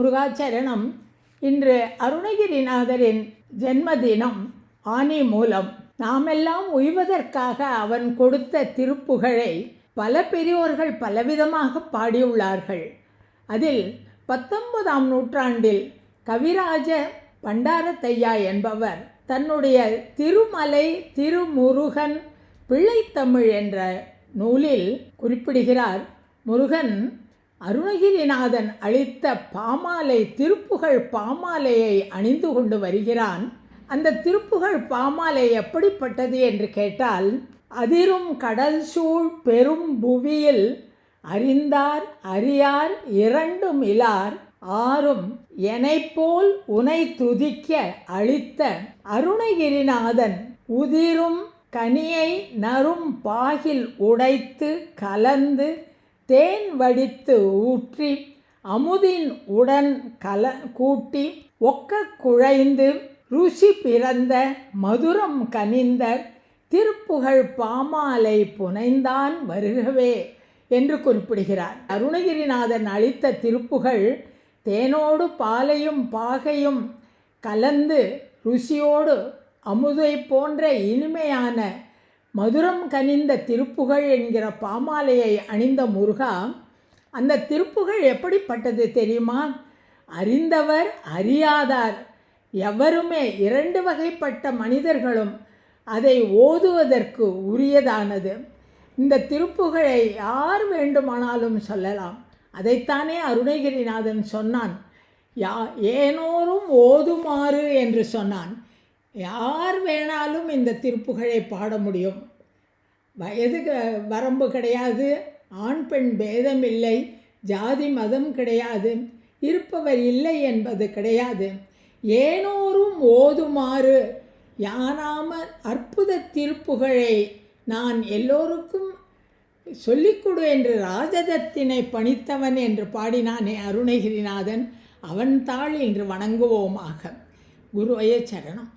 முருகாச்சரணம். இன்று அருணகிரிநாதரின் ஜென்மதினம். ஆனி மூலம் நாமெல்லாம் உய்வதற்காக அவன் கொடுத்த திருப்புகழை பல பெரியோர்கள் பலவிதமாக பாடியுள்ளார்கள். அதில் பத்தொன்பதாம் நூற்றாண்டில் கவிராஜ பண்டாரத்தையா என்பவர் தன்னுடைய திருமலை திருமுருகன் பிள்ளைத்தமிழ் என்ற நூலில் குறிப்பிடுகிறார் முருகன் அருணகிரிநாதன் அளித்த பாமாலை திருப்புகழ் பாமாலையை அணிந்து கொண்டு வருகிறான். அந்த திருப்புகழ் பாமாலை எப்படிப்பட்டது என்று கேட்டால் அதிரும் கடல் சூழ் பெரும் புவியில் அறிந்தார் அறியார் இரண்டும் இலார் ஆறும் எனைப்போல் உனை துதிக்க அளித்த அருணகிரிநாதன் உதிரும் கனியை நரும் பாகில் உடைத்து கலந்து தேன் வடித்து ஊற்றி அமுதின் உடன் கல கூட்டி ஒக்க குழைந்து ருசி பிறந்த மதுரம் கனிந்த திருப்புகழ் பாமாலை புனைந்தான் வருகவே என்று குறிப்பிடுகிறார். அருணகிரிநாதன் அளித்த திருப்புகழ் தேனோடு பாலையும் பாகையும் கலந்து ருசியோடு அமுதை போன்ற இனிமையான மதுரம் கனிந்த திருப்புகழ் என்கிற பாமாலையை அணிந்த முருகா அந்த திருப்புகழ் எப்படிப்பட்டது தெரியுமா? அறிந்தவர் அறியாதார். எவருமே இரண்டு வகைப்பட்ட மனிதர்களும் அதை ஓதுவதற்கு உரியதானது. இந்த திருப்புகழை யார் வேண்டுமானாலும் சொல்லலாம். அதைத்தானே அருணகிரிநாதன் சொன்னான். யா ஏனோரும் ஓதுமாறு என்று சொன்னான். யார் வேணாலும் இந்த திருப்புகழை பாட முடியும். வயது வரம்பு கிடையாது ஆண் பெண் பேதம் இல்லை ஜாதி மதம் கிடையாது இருப்பவர் இல்லை என்பது கிடையாது. ஏனோரும் ஓதுமாறு யானாம அற்புத திருப்புகழை நான் எல்லோருக்கும் சொல்லிக்கொடு என்று ராஜதத்தினை பணித்தவன் என்று பாடினானே அருணகிரிநாதன் அவன் தாள் என்று வணங்குவோமாக. குருவைய சரணம்.